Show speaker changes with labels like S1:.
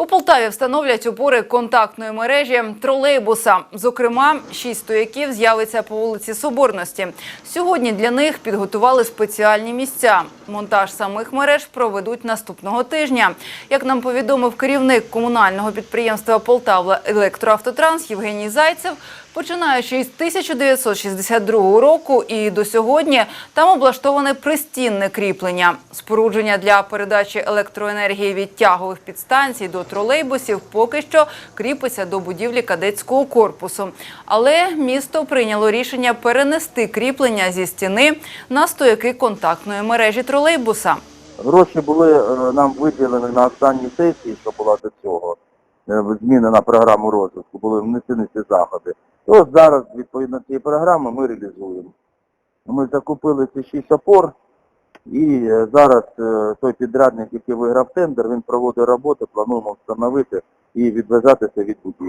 S1: У Полтаві встановлять опори контактної мережі тролейбуса. Зокрема, шість стояків з'явиться по вулиці Соборності. Сьогодні для них підготували спеціальні місця. Монтаж самих мереж проведуть наступного тижня. Як нам повідомив керівник комунального підприємства Полтава Електроавтотранс Євгеній Зайцев, починаючи із 1962 року і до сьогодні там облаштоване пристінне кріплення. Спорудження для передачі електроенергії від тягових підстанцій до тролейбусів поки що кріпиться до будівлі кадетського корпусу. Але місто прийняло рішення перенести кріплення зі стіни на стояки контактної мережі тролейбуса.
S2: Гроші були е, нам виділені на останній сесії, що була до цього, е, зміни програму розвитку, були внесені ці заходи. І ось зараз, відповідно цієї програми, ми реалізуємо. Ми закупили ці шість опор, і е, зараз той підрядник, який виграв тендер, він проводить роботи, плануємо встановити і відв'язатися від будівлі.